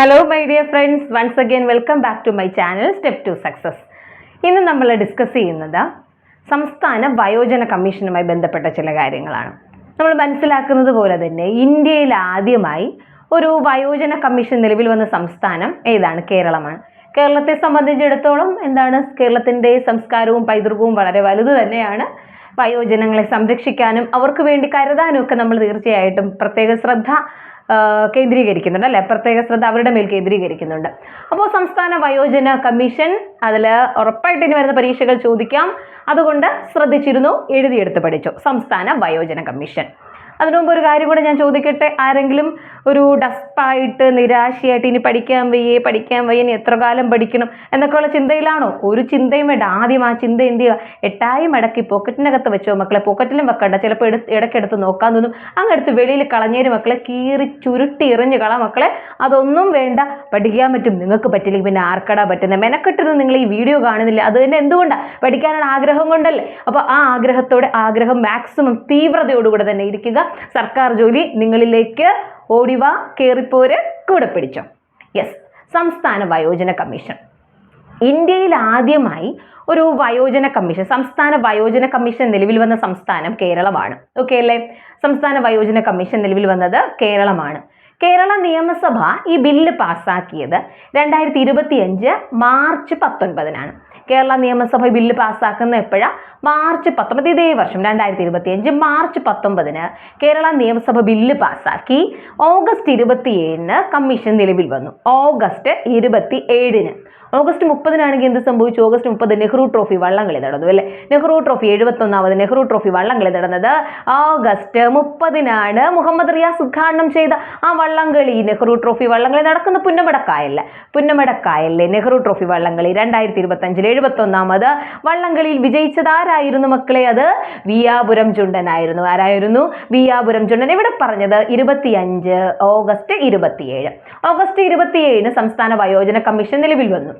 Hello my dear friends once again welcome back to my channel step to success ഇന്ന് നമ്മൾ discuss ചെയ്യുന്നത് സംസ്ഥാന വയോജന കമ്മീഷനുമായി ബന്ധപ്പെട്ട ചില കാര്യങ്ങളാണ്. നമ്മൾ മനസ്സിലാക്കുന്നത് പോലെ തന്നെ ഇന്ത്യയിൽ ആദ്യമായി ഒരു വയോജന കമ്മീഷൻ നിലവിൽ വന്ന സംസ്ഥാനം ഏതാണ്? കേരളമാണ്. കേരളത്തെ സംബന്ധിച്ചിടത്തോളം എന്താണ്? കേരളത്തിന്റെ സംസ്കാരവും പൈതൃകവും വളരെ വലുത് തന്നെയാണ്. വയോജനങ്ങളെ സംരക്ഷിക്കാനും അവർക്ക് വേണ്ടി കരുതാനും ഒക്കെ നമ്മൾ തീർച്ചയായിട്ടും പ്രത്യേക ശ്രദ്ധ കേന്ദ്രീകരിക്കുന്നുണ്ട് അല്ലെ? പ്രത്യേക ശ്രദ്ധ അവരുടെ മേൽ കേന്ദ്രീകരിക്കുന്നുണ്ട്. അപ്പോൾ സംസ്ഥാന വയോജന കമ്മീഷൻ അതിൽ ഉറപ്പായിട്ട് ഇനി വരുന്ന പരീക്ഷകൾ ചോദിക്കാം. അതുകൊണ്ട് ശ്രദ്ധിച്ചിരുന്നു എഴുതിയെടുത്ത് പഠിച്ചു. സംസ്ഥാന വയോജന കമ്മീഷൻ. അതിനു മുമ്പ് ഒരു കാര്യം കൂടെ ഞാൻ ചോദിക്കട്ടെ? ആരെങ്കിലും ഒരു ഡസ്പായിട്ട് നിരാശയായിട്ട് ഇനി പഠിക്കാൻ വയ്യേ പഠിക്കാൻ വയ്യ ഇനി എത്ര കാലം പഠിക്കണം എന്നൊക്കെയുള്ള ചിന്തയിലാണോ? ഒരു ചിന്തയും വേണ്ട. ആദ്യം ആ ചിന്ത എന്ത് ചെയ്യുക? എട്ടായി മടക്കി പോക്കറ്റിനകത്ത് വെച്ചോ മക്കളെ. പോക്കറ്റിലും വെക്കണ്ട. ചിലപ്പോൾ എടുത്ത് ഇടയ്ക്കെടുത്ത് നോക്കാൻ തോന്നും. അങ്ങെടുത്ത് വെളിയിൽ കളഞ്ഞേര് മക്കളെ. കീറി ചുരുട്ടി എറിഞ്ഞ് കള മക്കളെ. അതൊന്നും വേണ്ട. പഠിക്കാൻ പറ്റും. നിങ്ങൾക്ക് പറ്റില്ലെങ്കിൽ പിന്നെ ആർക്കടാ പറ്റുന്നത് മെനക്കെട്ടിരുന്ന് നിങ്ങൾ ഈ വീഡിയോ കാണുന്നില്ല. അത് തന്നെ എന്തുകൊണ്ടാണ് പഠിക്കാനുള്ള ആഗ്രഹം കൊണ്ടല്ലേ? അപ്പോൾ ആ ആഗ്രഹത്തോടെ ആഗ്രഹം മാക്സിമം തീവ്രതയോടുകൂടെ തന്നെ ഇരിക്കുക. സർക്കാർ ജോലി നിങ്ങളിലേക്ക് ഓടിവാ കയറിപ്പോര് കൂടെ പിടിച്ചോ. യെസ് സംസ്ഥാന വയോജന കമ്മീഷൻ. ഇന്ത്യയിൽ ആദ്യമായി ഒരു വയോജന കമ്മീഷൻ സംസ്ഥാന വയോജന കമ്മീഷൻ നിലവിൽ വന്ന സംസ്ഥാനം കേരളമാണ്. ഓക്കെ അല്ലേ? സംസ്ഥാന വയോജന കമ്മീഷൻ നിലവിൽ വന്നത് കേരളമാണ്. കേരള നിയമസഭ ഈ ബില്ല് പാസ്സാക്കിയത് രണ്ടായിരത്തി ഇരുപത്തിയഞ്ച് മാർച്ച് പത്തൊൻപതിനാണ്. കേരള നിയമസഭ ബില്ല് പാസ്സാക്കുന്ന എപ്പോഴാണ് മാർച്ച് പത്തൊമ്പത് ഇതേ വർഷം രണ്ടായിരത്തി ഇരുപത്തിയഞ്ച് മാർച്ച് പത്തൊമ്പതിന് കേരള നിയമസഭ ബില്ല് പാസ്സാക്കി. ഓഗസ്റ്റ് ഇരുപത്തിയേഴിന് കമ്മീഷൻ നിലവിൽ വന്നു. ഓഗസ്റ്റ് ഇരുപത്തി ഏഴിന് ഓഗസ്റ്റ് മുപ്പതിനാണെങ്കിൽ എന്ത് സംഭവിച്ചു? ഓഗസ്റ്റ് മുപ്പത് നെഹ്റു ട്രോഫി വള്ളംകളി നടന്നു അല്ലേ? നെഹ്റു ട്രോഫി എഴുപത്തൊന്നാമത് നെഹ്റു ട്രോഫി വള്ളംകളി നടന്നത് ഓഗസ്റ്റ് മുപ്പതിനാണ് മുഹമ്മദ് റിയാസ് ഉദ്ഘാടനം ചെയ്ത ആ വള്ളംകളി. നെഹ്റു ട്രോഫി വള്ളംകളി നടക്കുന്ന പുന്നമടക്കായല്ല പുന്നമടക്കായല്ലേ നെഹ്റു ട്രോഫി വള്ളംകളി രണ്ടായിരത്തി ഇരുപത്തഞ്ചിൽ എഴുപത്തൊന്നാമത് വള്ളംകളിയിൽ വിജയിച്ചത് ആരായിരുന്നു മക്കളെ അത്? വിയാപുരം ചുണ്ടനായിരുന്നു ആരായിരുന്നു? വിയാപുരം ചുണ്ടൻ. ഇവിടെ പറഞ്ഞത്? ഇരുപത്തിയഞ്ച് ഓഗസ്റ്റ് ഇരുപത്തിയേഴ്. ഓഗസ്റ്റ് ഇരുപത്തിയേഴിന് സംസ്ഥാന വയോജന കമ്മീഷൻ നിലവിൽ വന്നു.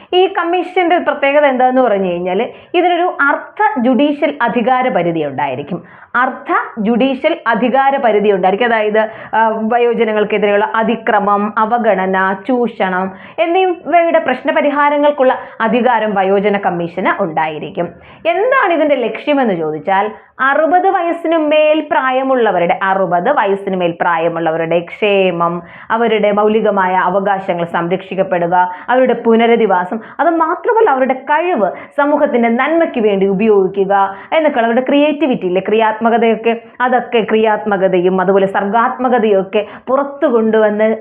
ഈ കമ്മീഷന്റെ പ്രത്യേകത എന്താന്ന് പറഞ്ഞു കഴിഞ്ഞാൽ ഇതിനൊരു അർത്ഥ ജുഡീഷ്യൽ അധികാര പരിധി ഉണ്ടായിരിക്കും. അർത്ഥ ജുഡീഷ്യൽ അധികാര പരിധി ഉണ്ടായിരിക്കും. അതായത് വയോജനങ്ങൾക്കെതിരെയുള്ള അതിക്രമം അവഗണന ചൂഷണം എന്നിവയുടെ പ്രശ്നപരിഹാരങ്ങൾക്കുള്ള അധികാരം വയോജന കമ്മീഷന് ഉണ്ടായിരിക്കും. എന്താണ് ഇതിന്റെ ലക്ഷ്യമെന്ന് ചോദിച്ചാൽ അറുപത് വയസ്സിനു മേൽ പ്രായമുള്ളവരുടെ അറുപത് വയസ്സിനു മേൽ പ്രായമുള്ളവരുടെ ക്ഷേമം അവരുടെ മൗലികമായ അവകാശങ്ങൾ സംരക്ഷിക്കപ്പെടുക അവരുടെ പുനരധിവാസം അത് മാത്രമല്ല അവരുടെ കഴിവ് സമൂഹത്തിന്റെ നന്മയ്ക്ക് വേണ്ടി ഉപയോഗിക്കുക എന്നൊക്കെ അവരുടെ ക്രിയേറ്റിവിറ്റി ഇല്ലേ ക്രിയാത്മകതയൊക്കെ അതൊക്കെ ക്രിയാത്മകതയും അതുപോലെ സർഗാത്മകതയൊക്കെ പുറത്തു കൊണ്ടുവന്ന്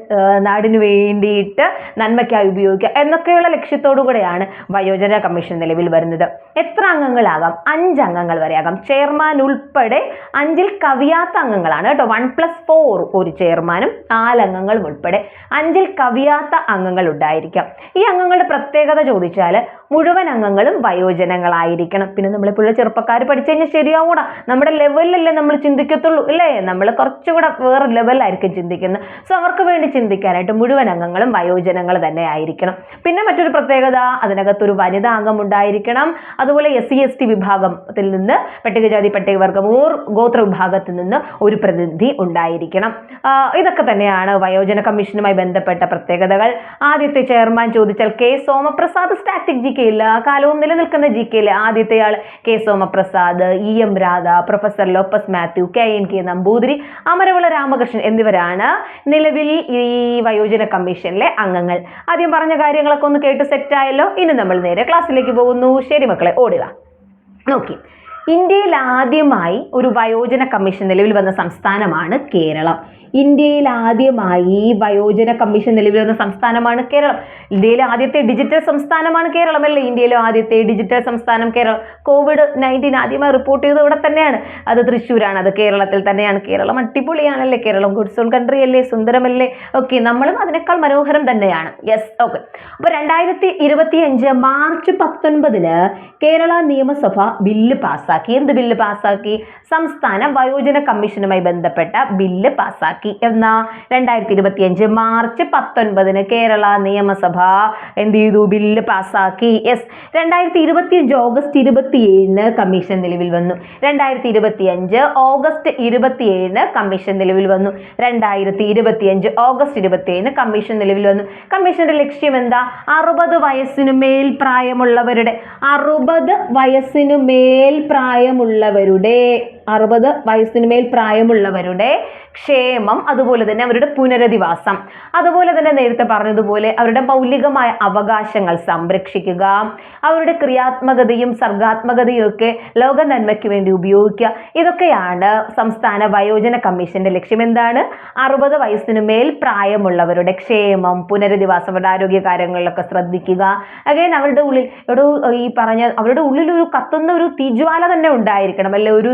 നാടിനു വേണ്ടിയിട്ട് നന്മയ്ക്കായി ഉപയോഗിക്കുക എന്നൊക്കെയുള്ള ലക്ഷ്യത്തോടു കൂടെയാണ് വയോജന കമ്മീഷൻ നിലവിൽ വരുന്നത്. എത്ര അംഗങ്ങളാകാം? അഞ്ച് അംഗങ്ങൾ വരെയാകാം. ചെയർമാൻ ഉൾപ്പെടെ അഞ്ചിൽ കവിയാത്ത അംഗങ്ങളാണ് കേട്ടോ. വൺ പ്ലസ് ഫോർ ഒരു ചെയർമാനും നാല് അംഗങ്ങളും ഉൾപ്പെടെ അഞ്ചിൽ കവിയാത്ത അംഗങ്ങൾ ഉണ്ടായിരിക്കാം. ഈ അംഗങ്ങളുടെ പ്രത്യേകത ചോദിച്ചാൽ മുഴുവൻ അംഗങ്ങളും വയോജനങ്ങളായിരിക്കണം. പിന്നെ നമ്മളിപ്പോഴുള്ള ചെറുപ്പക്കാർ പഠിച്ചു കഴിഞ്ഞാൽ ശരിയാവൂടാ. നമ്മുടെ ലെവലിലല്ലേ നമ്മൾ ചിന്തിക്കത്തുള്ളൂ അല്ലേ നമ്മൾ കുറച്ചുകൂടെ വേറെ ലെവലിലായിരിക്കും ചിന്തിക്കുന്നത്. സോ അവർക്ക് വേണ്ടി ചിന്തിക്കാനായിട്ട് മുഴുവൻ അംഗങ്ങളും വയോജനങ്ങൾ തന്നെ ആയിരിക്കണം. പിന്നെ മറ്റൊരു പ്രത്യേകത അതിനകത്തൊരു വനിതാ അംഗം ഉണ്ടായിരിക്കണം. അതുപോലെ എസ് സി എസ് ടി വിഭാഗത്തിൽ നിന്ന് പട്ടികജാതി പട്ടികവർഗം ഓർ ഗോത്ര വിഭാഗത്തിൽ നിന്ന് ഒരു പ്രതിനിധി ഉണ്ടായിരിക്കണം. ഇതൊക്കെ തന്നെയാണ് വയോജന കമ്മീഷനുമായി ബന്ധപ്പെട്ട പ്രത്യേകതകൾ. ആദ്യത്തെ ചെയർമാൻ ചോദിച്ചാൽ കെ. Somaprasad static G. കെയിൽ കാലവും നിലനിൽക്കുന്ന ജി കെയിൽ ആദ്യത്തെ ആൾ K Somaprasad E M Radha professor Lopez Mathew K N K Namboothiri Amaravila Ramakrishnan എന്നിവരാണ് നിലവിൽ ഈ വയോജന കമ്മീഷനിലെ അംഗങ്ങൾ. ആദ്യം പറഞ്ഞ കാര്യങ്ങളൊക്കെ ഒന്ന് കേട്ട് സെറ്റായല്ലോ ഇനി നമ്മൾ നേരെ ക്ലാസ്സിലേക്ക് പോകുന്നു. ശരി മക്കളെ ഓടുക. നോക്കി. ഇന്ത്യയിൽ ആദ്യമായി ഒരു വയോജന കമ്മീഷൻ നിലവിൽ വന്ന സംസ്ഥാനമാണ് കേരളം. ഇന്ത്യയിൽ ആദ്യമായി വയോജന കമ്മീഷൻ നിലവിൽ വന്ന സംസ്ഥാനമാണ് കേരളം. ഇന്ത്യയിലെ ആദ്യത്തെ ഡിജിറ്റൽ സംസ്ഥാനമാണ് കേരളം അല്ലേ? ഇന്ത്യയിലെ ആദ്യത്തെ ഡിജിറ്റൽ സംസ്ഥാനം കേരളം. കോവിഡ് നയന്റീൻ ആദ്യമായി റിപ്പോർട്ട് ചെയ്തത് ഇവിടെ തന്നെയാണ്. അത് തൃശ്ശൂരാണ്. അത് കേരളത്തിൽ തന്നെയാണ്. കേരളം അടിപൊളിയാണല്ലേ? കേരളം ഗുഡ്സ് ഓൺ കൺട്രി അല്ലേ? സുന്ദരമല്ലേ? ഓക്കെ നമ്മളും അതിനേക്കാൾ മനോഹരം തന്നെയാണ്. യെസ് ഓക്കെ അപ്പോൾ രണ്ടായിരത്തി ഇരുപത്തി മാർച്ച് പത്തൊൻപതിന് കേരള നിയമസഭ ബില്ല് പാസ്സാക്കി പാസ്സാക്കി എന്ത് ബില്ല് പാസ്സാക്കി? സംസ്ഥാന വയോജന കമ്മീഷനുമായി ബന്ധപ്പെട്ട ബില്ല് പാസ്സാക്കി എന്നാ രണ്ടായിരത്തി ഇരുപത്തി അഞ്ച് മാർച്ച് പത്തൊൻപതിന് കേരള നിയമസഭ എന്ത് ചെയ്തു? ബില്ല് പാസ്സാക്കി. യെസ് രണ്ടായിരത്തി ഇരുപത്തി അഞ്ച് ഓഗസ്റ്റ് ഇരുപത്തിയേഴിന് കമ്മീഷൻ നിലവിൽ വന്നു. രണ്ടായിരത്തി ഇരുപത്തി അഞ്ച് ഓഗസ്റ്റ് ഇരുപത്തിയേഴിന് കമ്മീഷൻ നിലവിൽ വന്നു. രണ്ടായിരത്തി ഇരുപത്തി അഞ്ച് ഓഗസ്റ്റ് ഇരുപത്തിയേഴിന് കമ്മീഷൻ നിലവിൽ വന്നു. കമ്മീഷന്റെ ലക്ഷ്യം എന്താ? അറുപത് വയസ്സിനു മേൽ പ്രായമുള്ളവരുടെ അറുപത് വയസ്സിനു മേൽ പ്രായമുള്ളവരുടെ അറുപത് വയസ്സിന് മേൽ പ്രായമുള്ളവരുടെ ക്ഷേമം അതുപോലെ തന്നെ അവരുടെ പുനരധിവാസം. അതുപോലെ തന്നെ നേരത്തെ പറഞ്ഞതുപോലെ അവരുടെ മൗലികമായ അവകാശങ്ങൾ സംരക്ഷിക്കുക അവരുടെ ക്രിയാത്മകതയും സർഗാത്മകതയും ഒക്കെ ലോക നന്മയ്ക്ക് വേണ്ടി ഉപയോഗിക്കുക. ഇതൊക്കെയാണ് സംസ്ഥാന വയോജന കമ്മീഷന്റെ ലക്ഷ്യം എന്താണ്? അറുപത് വയസ്സിന് മേൽ പ്രായമുള്ളവരുടെ ക്ഷേമം പുനരധിവാസം അവരുടെ ആരോഗ്യ കാര്യങ്ങളിലൊക്കെ ശ്രദ്ധിക്കുക. അഗൈൻ അവരുടെ ഉള്ളിൽ ഒരു ഈ പറഞ്ഞ അവരുടെ ഉള്ളിൽ ഒരു കത്തുന്ന ഒരു തീജ്വാല തന്നെ ഉണ്ടായിരിക്കണം. അല്ലെ ഒരു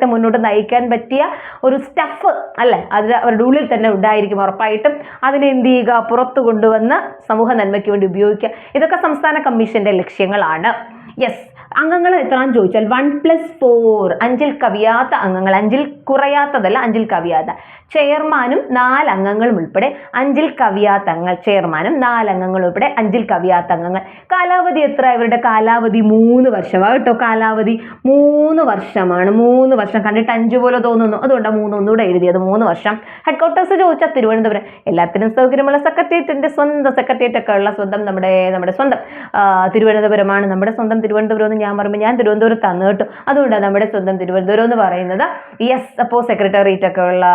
സമൂഹത്തെ മുന്നോട്ട് നയിക്കാൻ പറ്റിയ ഒരു സ്റ്റഫ് അല്ലേ? അത് അവരുടെ ഉള്ളിൽ തന്നെ ഉണ്ടായിരിക്കും ഉറപ്പായിട്ടും. അതിനെ എന്ത് ചെയ്യുക? പുറത്തു കൊണ്ടുവന്ന് സമൂഹ നന്മയ്ക്ക് വേണ്ടി ഉപയോഗിക്കുക. ഇതൊക്കെ സംസ്ഥാന കമ്മീഷന്റെ ലക്ഷ്യങ്ങളാണ്. യെസ് അംഗങ്ങൾ എത്രയാണെന്ന് ചോദിച്ചാൽ വൺ പ്ലസ് ഫോർ അഞ്ചിൽ കവിയാത്ത അംഗങ്ങൾ. അഞ്ചിൽ കുറയാത്തതല്ല അഞ്ചിൽ കവിയാത്ത. ചെയർമാനും നാലംഗങ്ങളും ഉൾപ്പെടെ അഞ്ചിൽ കവിയാത്തങ്ങൾ ചെയർമാനും നാല് അംഗങ്ങൾ ഉൾപ്പെടെ അഞ്ചിൽ കവിയാത്തങ്ങൾ. കാലാവധി എത്ര? ഇവരുടെ കാലാവധി മൂന്ന് വർഷമാണ് കേട്ടോ. കാലാവധി മൂന്ന് വർഷമാണ്. മൂന്ന് വർഷം കണ്ടിട്ട് അഞ്ചു പോലെ തോന്നുന്നു. അതുകൊണ്ടാണ് മൂന്ന് ഒന്നുകൂടെ എഴുതിയത്. മൂന്ന് വർഷം. ഹെഡ് ക്വാർട്ടേഴ്സ് ചോദിച്ചാൽ തിരുവനന്തപുരം. എല്ലാത്തിനും സൗകര്യമുള്ള സെക്രട്ടേറിയറ്റിന്റെ സ്വന്തം സെക്രട്ടേറിയറ്റ് ഒക്കെ ഉള്ള സ്വന്തം നമ്മുടെ നമ്മുടെ സ്വന്തം തിരുവനന്തപുരമാണ്. നമ്മുടെ സ്വന്തം തിരുവനന്തപുരം എന്ന് ഞാൻ പറയുമ്പോൾ ഞാൻ തിരുവനന്തപുരത്താണ് കേട്ടോ. അതുകൊണ്ടാണ് നമ്മുടെ സ്വന്തം തിരുവനന്തപുരം എന്ന് പറയുന്നത്. യെസ് അപ്പോൾ സെക്രട്ടേറിയറ്റ് ഒക്കെ ഉള്ള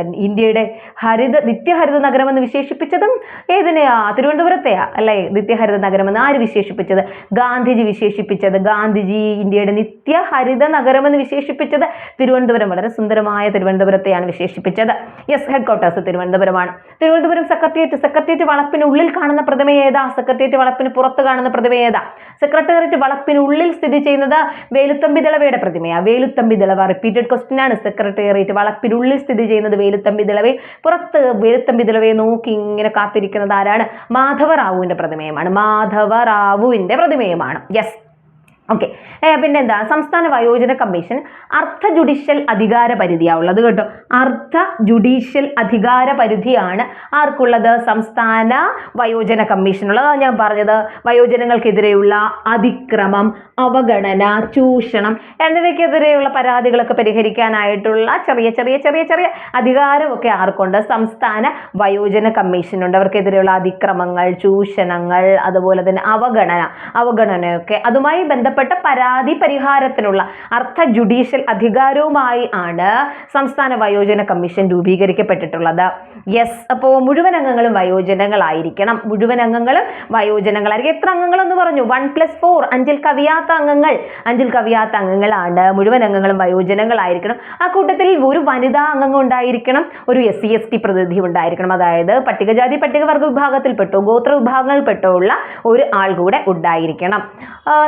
ഇന്ത്യയുടെ ഹരിത നിത്യഹരിത നഗരം എന്ന് വിശേഷിപ്പിച്ചതും ഏതിനെയാ? തിരുവനന്തപുരത്തെയാ? അല്ലേ? നിത്യഹരിത നഗരം എന്ന് ആര് വിശേഷിപ്പിച്ചത്? ഗാന്ധിജി വിശേഷിപ്പിച്ചത്. ഗാന്ധിജി ഇന്ത്യയുടെ നിത്യഹരിത നഗരം എന്ന് വിശേഷിപ്പിച്ചത് തിരുവനന്തപുരം. വളരെ സുന്ദരമായ തിരുവനന്തപുരത്തെയാണ് വിശേഷിപ്പിച്ചത്. യെസ് ഹെഡ് ക്വാർട്ടേഴ്സ് തിരുവനന്തപുരമാണ്. തിരുവനന്തപുരം സെക്രട്ടേറിയറ്റ് സെക്രട്ടേറിയറ്റ് വളപ്പിനുള്ളിൽ കാണുന്ന പ്രതിമ ഏതാ? സെക്രട്ടേറിയറ്റ് വളപ്പിന് പുറത്ത് കാണുന്ന പ്രതിമ ഏതാ? സെക്രട്ടേറിയറ്റ് വളപ്പിനുള്ളിൽ സ്ഥിതി ചെയ്യുന്നത് വേലുത്തമ്പി ദളവയുടെ പ്രതിമയാണ് വേലുത്തമ്പി ദളവ റിപ്പീറ്റഡ് ക്വസ്റ്റ്യൻ ആണ്. സെക്രട്ടേറിയറ്റ് വളപ്പിനുള്ളിൽ സ്ഥിതി ചെയ്യുന്നത് വേലുത്തമ്പി ദളവേ. പുറത്ത് വേലുത്തമ്പി ദളവയെ നോക്കി ഇങ്ങനെ കാത്തിരിക്കുന്നത് ആരാണ്? മാധവറാവുവിന്റെ പ്രതിമയുമാണ്. മാധവറാവുവിന്റെ പ്രതിമയുമാണ്. യെസ് ഓക്കെ പിന്നെ എന്താ സംസ്ഥാന വയോജന കമ്മീഷൻ അർദ്ധ ജുഡീഷ്യൽ അധികാര പരിധിയാണ് ഉള്ളത് കേട്ടോ. അർദ്ധ ജുഡീഷ്യൽ അധികാര പരിധിയാണ് ആർക്കുള്ളത്? സംസ്ഥാന വയോജന കമ്മീഷൻ ഉള്ളത് ഞാൻ പറഞ്ഞത്. വയോജനങ്ങൾക്കെതിരെയുള്ള അതിക്രമം അവഗണന ചൂഷണം എന്നിവയ്ക്കെതിരെയുള്ള പരാതികളൊക്കെ പരിഹരിക്കാനായിട്ടുള്ള ചെറിയ ചെറിയ ചെറിയ ചെറിയ അധികാരമൊക്കെ ആർക്കുണ്ട്. സംസ്ഥാന വയോജന കമ്മീഷൻ ഉണ്ട് അവർക്കെതിരെയുള്ള അതിക്രമങ്ങൾ ചൂഷണങ്ങൾ അതുപോലെ തന്നെ അവഗണന അവഗണനയൊക്കെ അതുമായി ബന്ധപ്പെട്ട പരാതി പരിഹാരത്തിനുള്ള അർത്ഥ ജുഡീഷ്യൽ അധികാരവുമായി ആണ് സംസ്ഥാന വയോജന കമ്മീഷൻ രൂപീകരിക്കപ്പെട്ടിട്ടുള്ളത്. യെസ് അപ്പോൾ മുഴുവൻ അംഗങ്ങളും വയോജനങ്ങളായിരിക്കണം. മുഴുവൻ അംഗങ്ങളും വയോജനങ്ങളായിരിക്കും. എത്ര അംഗങ്ങൾ എന്ന് പറഞ്ഞു? വൺ പ്ലസ് ഫോർ അഞ്ചിൽ കവിയാത്ത അംഗങ്ങൾ. അഞ്ചിൽ കവിയാത്ത അംഗങ്ങളാണ്. മുഴുവൻ അംഗങ്ങളും വയോജനങ്ങളായിരിക്കണം. ആ കൂട്ടത്തിൽ ഒരു വനിതാ അംഗം ഉണ്ടായിരിക്കണം. ഒരു എസ് സി എസ് ടി പ്രതിനിധി ഉണ്ടായിരിക്കണം. അതായത് പട്ടികജാതി പട്ടികവർഗ വിഭാഗത്തിൽപ്പെട്ടോ ഗോത്ര വിഭാഗങ്ങളിൽപ്പെട്ടോ ഉള്ള ഒരു ആൾ കൂടെ ഉണ്ടായിരിക്കണം.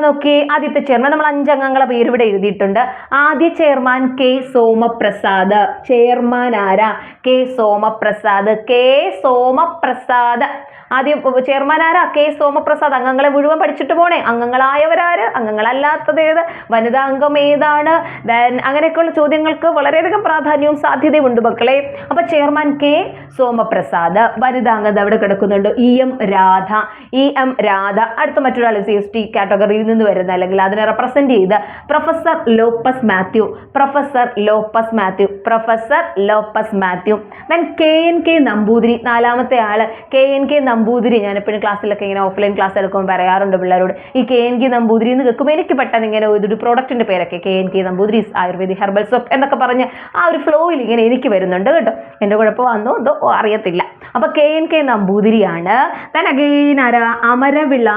നോക്കി ആദ്യത്തെ ചെയർമാൻ നമ്മൾ അഞ്ചംഗങ്ങളെ പേര് ഇവിടെ എഴുതിയിട്ടുണ്ട്. ആദ്യ ചെയർമാൻ കെ സോമപ്രസാദ്. ചെയർമാൻ ആരാ? കെ സോമപ്രസാദ്. കെ സോമപ്രസാദ്. ആദ്യം ചെയർമാൻ ആരാ? കെ സോമപ്രസാദ്. അംഗങ്ങളെ മുഴുവൻ പഠിച്ചിട്ട് പോണേ. അംഗങ്ങളായവരാര്? അംഗങ്ങളല്ലാത്തത് ഏത്? വനിതാ അംഗം ഏതാണ്? ദെൻ അങ്ങനെയൊക്കെയുള്ള ചോദ്യങ്ങൾക്ക് വളരെയധികം പ്രാധാന്യവും സാധ്യതയും ഉണ്ട് മക്കളെ. അപ്പൊ ചെയർമാൻ കെ സോമപ്രസാദ്. വനിതാ അംഗം അവിടെ കിടക്കുന്നുണ്ട്. E M Radha. E M Radha. അടുത്ത മറ്റൊരാൾ സി എസ് ടി കാറ്റഗറിയിൽ നിന്ന് വരുന്ന അല്ലെങ്കിൽ അതിനെ റെപ്രസെന്റ് ചെയ്ത് professor Lopez Mathew professor Lopez Mathew professor Lopez Mathew then K N K Namboothiri നാലാമത്തെ ആൾ കെ എൻ കെ നമ്പൂതിരി ഞാൻ എപ്പോഴും ക്ലാസ്സിലൊക്കെ ഇങ്ങനെ ഓഫ്ലൈൻ ക്ലാസ് എടുക്കുമ്പോൾ പറയാറുണ്ട് പിള്ളേരോട് ഈ കെ എൻ കെ നമ്പൂതിരി എന്ന് കേൾക്കുമ്പോൾ എനിക്ക് പെട്ടെന്ന് ഇങ്ങനെ ഇതൊരു പ്രോഡക്റ്റിന്റെ പേരൊക്കെ K N K Namboothiri ayurvedic herbal soap എന്നൊക്കെ പറഞ്ഞ് ആ ഒരു ഫ്ലോയിൽ ഇങ്ങനെ എനിക്ക് വരുന്നുണ്ട് കേട്ടോ. എന്റെ കുഴപ്പം വന്നോ എന്തോ അറിയത്തില്ല. അപ്പൊ കെ എൻ കെ നമ്പൂതിരിയാണ്. ദൻ again ആരാ? അമരവിള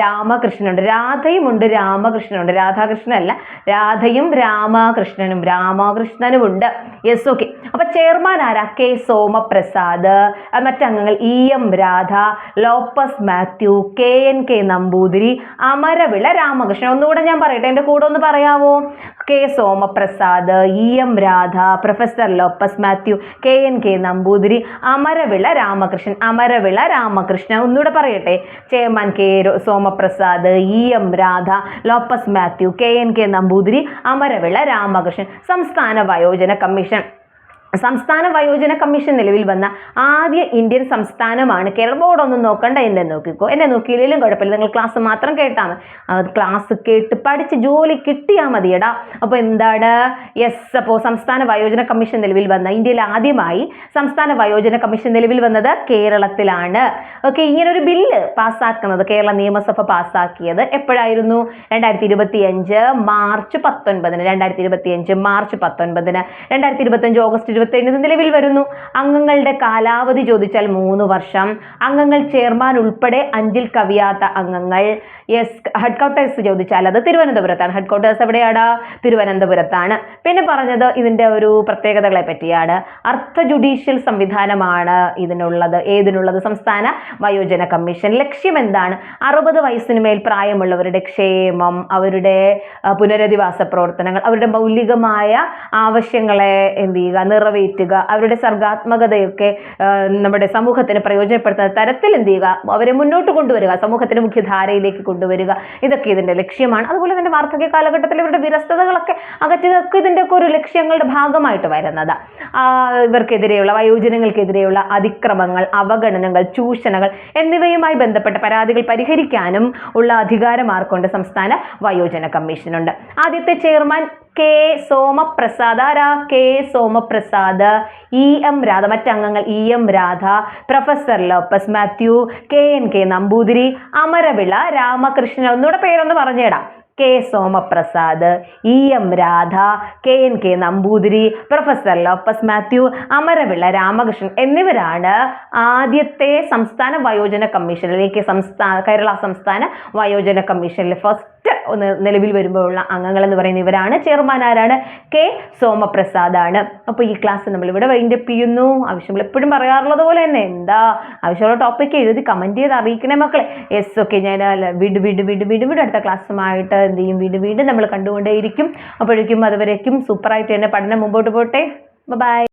രാമകൃഷ്ണനുണ്ട്. രാധയുമുണ്ട് രാമകൃഷ്ണനുണ്ട്. രാധാകൃഷ്ണനല്ല രാധയും രാമകൃഷ്ണനും രാമകൃഷ്ണനും ഉണ്ട് യെസ് ഓക്കെ അപ്പോൾ ചെയർമാൻ ആരാ? K Somaprasad. മറ്റംഗങ്ങൾ E M Radha Lopez Mathew K N K Namboothiri Amaravila Ramakrishnan. ഒന്നുകൂടെ ഞാൻ പറയട്ടെ എന്റെ കൂടെ ഒന്ന് പറയാവോ? K Somaprasad E M Radha professor Lopez Mathew K N K Namboothiri Amaravila Ramakrishnan Amaravila Ramakrishnan ഒന്നുകൂടെ പറയട്ടെ. Chairman K Somaprasad E M Radha Lopez Mathew K N K Namboothiri Amaravila Ramakrishnan സംസ്ഥാന വയോജന കമ്മീഷൻ. സംസ്ഥാന വയോജന commission നിലവിൽ വന്ന ആദ്യ Indian സംസ്ഥാനമാണ്. കേരളം ബോർഡൊന്നും നോക്കണ്ട. എന്നെ നോക്കിക്കോ. എന്നെ നോക്കിയില്ലെങ്കിലും കുഴപ്പമില്ല. നിങ്ങൾ ക്ലാസ് മാത്രം കേട്ടാൽ ക്ലാസ് കേട്ട് പഠിച്ച് ജോലി കിട്ടിയാൽ മതിയടാ. അപ്പോൾ എന്താണ്? യെസ് അപ്പോൾ സംസ്ഥാന വയോജന കമ്മീഷൻ നിലവിൽ വന്ന ഇന്ത്യയിൽ ആദ്യമായി സംസ്ഥാന വയോജന കമ്മീഷൻ നിലവിൽ വന്നത് കേരളത്തിലാണ്. ഓക്കെ ഇങ്ങനെ ഒരു ബില്ല് പാസ്സാക്കുന്നത് കേരള നിയമസഭ പാസ്സാക്കിയത് എപ്പോഴായിരുന്നു? രണ്ടായിരത്തി ഇരുപത്തി അഞ്ച് മാർച്ച് പത്തൊൻപതിന്. രണ്ടായിരത്തി ഇരുപത്തി അഞ്ച് മാർച്ച് പത്തൊൻപതിന്. രണ്ടായിരത്തി ഇരുപത്തി അഞ്ച് ഓഗസ്റ്റ് ഇരുപത്തേഴിന് നിലവിൽ വരുന്നു. അംഗങ്ങളുടെ കാലാവധി ചോദിച്ചാൽ മൂന്ന് വർഷം. അംഗങ്ങൾ ചെയർമാൻ ഉൾപ്പെടെ അഞ്ചിൽ കവിയാത്ത അംഗങ്ങൾ. യെസ് ഹെഡ് ക്വാർട്ടേഴ്സ് ചോദിച്ചാൽ അത് തിരുവനന്തപുരത്താണ്. ഹെഡ് ക്വാർട്ടേഴ്സ് എവിടെയാണ്? തിരുവനന്തപുരത്താണ്. പിന്നെ പറഞ്ഞത് ഇതിന്റെ ഒരു പ്രത്യേകതകളെ പറ്റിയാണ്. അർത്ഥ ജുഡീഷ്യൽ സംവിധാനമാണ് ഇതിനുള്ളത്. ഏതിനുള്ളത്? സംസ്ഥാന വയോജന കമ്മീഷൻ. ലക്ഷ്യം എന്താണ്? അറുപത് വയസ്സിന് മേൽ പ്രായമുള്ളവരുടെ ക്ഷേമം അവരുടെ പുനരധിവാസ പ്രവർത്തനങ്ങൾ അവരുടെ മൗലികമായ ആവശ്യങ്ങളെ എന്ത് ചെയ്യുക നിറവേറ്റുക അവരുടെ സർഗാത്മകതയൊക്കെ നമ്മുടെ സമൂഹത്തിന് പ്രയോജനപ്പെടുത്തുന്ന തരത്തിൽ എന്ത് ചെയ്യുക അവരെ മുന്നോട്ട് കൊണ്ടുവരിക സമൂഹത്തിന് മുഖ്യധാരയിലേക്ക് കൊണ്ടുവരിക ഇതൊക്കെ ഇതിന്റെ ലക്ഷ്യമാണ്. അതുപോലെ തന്നെ വാർദ്ധക്യ കാലഘട്ടത്തിൽ ഇവരുടെ വിരസ്തതകളൊക്കെ അകറ്റുകയൊക്കെ ഇതിന്റെയൊക്കെ ഒരു ലക്ഷ്യങ്ങളുടെ ഭാഗമായിട്ട് വരുന്നത്. ഇവർക്കെതിരെയുള്ള വയോജനങ്ങൾക്കെതിരെയുള്ള അതിക്രമങ്ങൾ അവഗണനകൾ ചൂഷണങ്ങൾ എന്നിവയുമായി ബന്ധപ്പെട്ട പരാതികൾ പരിഹരിക്കാനും ഉള്ള അധികാരം ആർക്കുണ്ട് സംസ്ഥാന വയോജന കമ്മീഷനുണ്ട്. ആദ്യത്തെ ചെയർമാൻ കെ സോമപ്രസാദ്. ആരാ K Somaprasad? E M Radha. മറ്റംഗങ്ങൾ E M Radha professor Lopez Mathew K N K Namboothiri Amaravila Ramakrishnan ഒന്നുകൂടെ പേരൊന്ന് പറഞ്ഞേടാം K Somaprasad E M Radha K N K Namboothiri professor Lopez Mathew Amaravila Ramakrishnan എന്നിവരാണ് ആദ്യത്തെ സംസ്ഥാന വയോജന commission അല്ലെങ്കിൽ സംസ്ഥാന കേരള സംസ്ഥാന വയോജന കമ്മീഷനിൽ ഫസ്റ്റ് നിലവിൽ വരുമ്പോഴുള്ള അംഗങ്ങൾ എന്ന് പറയുന്ന ഇവരാണ്. ചെയർമാൻ ആരാണ്? കെ. സോമപ്രസാദ് ആണ് അപ്പോൾ ഈ ക്ലാസ് നമ്മൾ ഇവിടെ വൈൻഡപ്പ് ചെയ്യുന്നു. ആവശ്യമുള്ള എപ്പോഴും പറയാറുള്ളത് പോലെ തന്നെ. എന്താ? ആവശ്യമുള്ള ടോപ്പിക്ക് എഴുതി കമന്റ് ചെയ്ത് അറിയിക്കണേ മക്കളെ. യെസ് ഓക്കെ ഞാൻ വീട് വീട് വീണ്ടും വീണ്ടും അടുത്ത ക്ലാസ്സുമായിട്ട് എന്ത് ചെയ്യും? വീട് വീട് നമ്മൾ കണ്ടുകൊണ്ടേയിരിക്കും. അപ്പോഴേക്കും അതുവരേക്കും സൂപ്പറായിട്ട് തന്നെ പഠനം മുമ്പോട്ട് പോട്ടെ. ബൈ